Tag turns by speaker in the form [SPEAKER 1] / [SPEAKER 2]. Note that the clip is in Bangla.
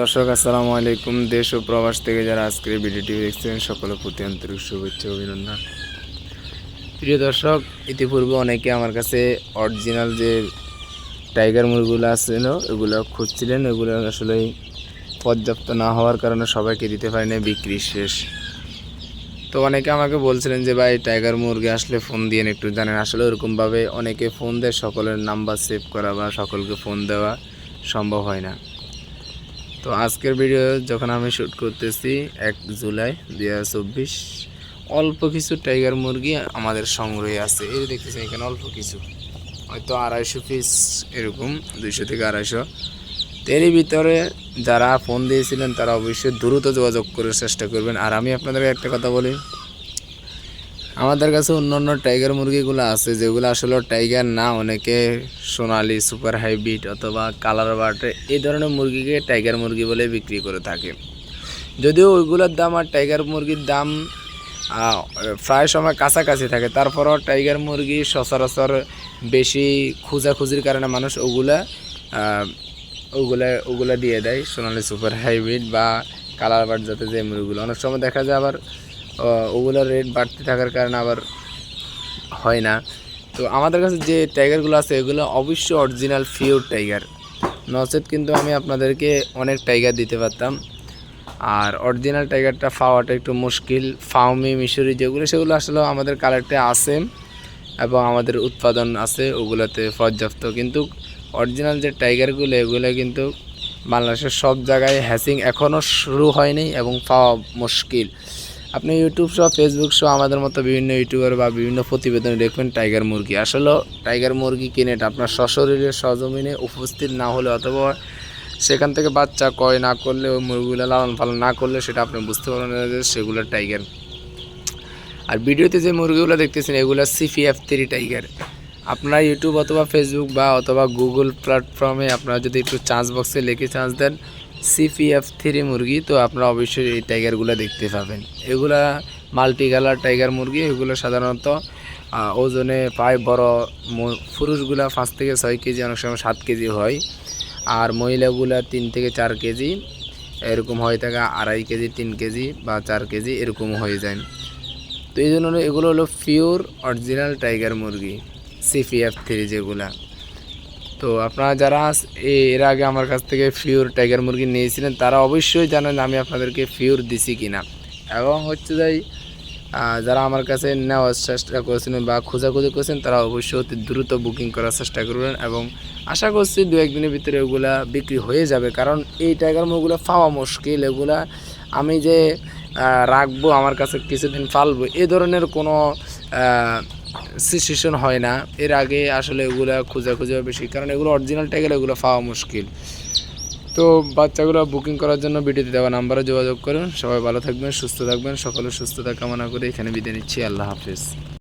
[SPEAKER 1] দর্শক, আসসালামু আলাইকুম। দেশ ও প্রবাস থেকে যারা আজকের ভিডিওটি দেখছেন, সকলের প্রতি আন্তরিক শুভেচ্ছা অভিনন্দন। প্রিয় দর্শক, ইতিপূর্বে অনেকে আমার কাছে অরিজিনাল যে টাইগার মুরগুলো আছিল এগুলো খুঁজছিলেন। এগুলো আসলে পর্যাপ্ত না হওয়ার কারণে সবাইকে দিতে পারিনি, বিক্রি শেষ। তো অনেকে আমাকে বলছিলেন যে, ভাই টাইগার মুরগি আসলে ফোন দিয়ে একটু জানেন। আসলে ওরকমভাবে অনেকে ফোন দেয়, সকলের নাম্বার সেভ করা বা সকলকে ফোন দেওয়া সম্ভব হয় না। তো আজকের ভিডিও যখন আমি শ্যুট করতেছি এক জুলাই দুই হাজার চব্বিশ, অল্প কিছু টাইগার মুরগি আমাদের সংগ্রহে আছে। এই দেখতেছি এখানে অল্প কিছু। হয়তো আড়াইশো পিস এরকম, দুইশো থেকে আড়াইশো। এরই ভিতরে যারা ফোন দিয়েছিলেন, তারা অবশ্যই দ্রুত যোগাযোগ করার চেষ্টা করবেন। আর আমি আপনাদেরকে একটা কথা বলি আমাদের কাছে অন্য অন্য টাইগার মুরগিগুলো আছে, যেগুলো আসলে টাইগার না, অনেকে সোনালি সুপার হাইব্রিড অথবা কালার বাটে এই ধরনের মুরগিকে টাইগার মুরগি বলে বিক্রি করে থাকে। যদিও ওইগুলোর দাম আর টাইগার মুরগির দাম প্রায় সময় কাছাকাছি থাকে, তারপরও টাইগার মুরগি সচরাচর বেশি খোঁজাখুঁজির কারণে মানুষ ওগুলা ওগুলা ওগুলা দিয়ে দেয়, সোনালি সুপার হাইব্রিড বা কালার বাট যাতে যে মুরগিগুলো। অনেক সময় দেখা যায় আবার ওগুলোর রেট বাড়তে থাকার কারণে আবার হয় না। তো আমাদের কাছে যে টাইগারগুলো আছে, এগুলো অবশ্যই অরিজিনাল ফিওর টাইগার নচেত কিন্তু আমি আপনাদেরকে অনেক টাইগার দিতে পারতাম। আর অরিজিনাল টাইগারটা পাওয়াটা একটু মুশকিল। ফাউমি মিশরি যেগুলো, সেগুলো আসলে আমাদের কালেক্টে আছে এবং আমাদের উৎপাদন আছে, ওগুলোতে পর্যাপ্ত। কিন্তু অরিজিনাল যে টাইগারগুলো এগুলো কিন্তু বাংলাদেশের সব জায়গায় হ্যাসিং এখনও শুরু হয়নি এবং পাওয়া মুশকিল। আপনি ইউটিউব সহ ফেসবুক সহ আমাদের মতো বিভিন্ন ইউটিউবার বা বিভিন্ন প্রতিবেদনে দেখবেন টাইগার মুরগি। আসলে টাইগার মুরগি কিনে আপনার সশরীরে, সজমিনে উপস্থিত না হলে অথবা সেখান থেকে বাচ্চা কয় না করলে, ওই মুরগিগুলো লালন পালন না করলে সেটা আপনি বুঝতে পারবেন না যে সেগুলো টাইগার আর ভিডিওতে যে মুরগিগুলো দেখতেছেন, এগুলো সিপিএফ থ্রি টাইগার আপনারা ইউটিউব অথবা ফেসবুক বা অথবা গুগল প্ল্যাটফর্মে আপনারা যদি একটু চান্স বক্সে লিখে চান্স দেন সিপিএফ থ্রি মুরগি, তো আপনারা অবশ্যই এই টাইগারগুলো দেখতে পাবেন। এগুলা মাল্টি কালার টাইগার মুরগি, এগুলো সাধারণত ওজনে প্রায় বড় পুরুষগুলা পাঁচ থেকে ছয় কেজি, অনেক সময় সাত কেজি হয়। আর মহিলাগুলা তিন থেকে চার কেজি, এরকম হয়ে থাকে আড়াই কেজি, তিন কেজি বা চার কেজি, এরকম হয়ে যায়। তো এই জন্য এগুলো হলো পিওর অরিজিনাল টাইগার মুরগি সিপিএফ থ্রি যেগুলা। তো আপনারা যারা এর আগে আমার কাছ থেকে ফিওর টাইগার মুরগি নিয়েছিলেন, তারা অবশ্যই জানেন আমি আপনাদেরকে ফিওর দিছি কিনা। এবং হচ্ছে যাই যারা আমার কাছে নেওয়ার চেষ্টা করেছেন বা খোঁজাখুঁজি করেছেন, তারা অবশ্যই অতি দ্রুত বুকিং করার চেষ্টা করবেন এবং আশা করছি দু একদিনের ভিতরে ওগুলা বিক্রি হয়ে যাবে। কারণ এই টাইগার মুরগুলো পাওয়া মুশকিল, এগুলা আমি যে রাখব, আমার কাছে কিছুদিন পালবো, এ ধরনের কোনো সিচুয়েশন হয় না। এর আগে আসলে এগুলো খোঁজাখুঁজি খুঁজে বেশি, কারণ এগুলো অরিজিনাল টাইগার এগুলো পাওয়া মুশকিল। তো বাচ্চাগুলো বুকিং করার জন্য ভিডিওতে দেওয়া নাম্বারে যোগাযোগ করুন। সবাই ভালো থাকবেন, সুস্থ থাকবেন, সকলে সুস্থতা কামনা করে এখানে বিদায় নিচ্ছি। আল্লাহ হাফিজ।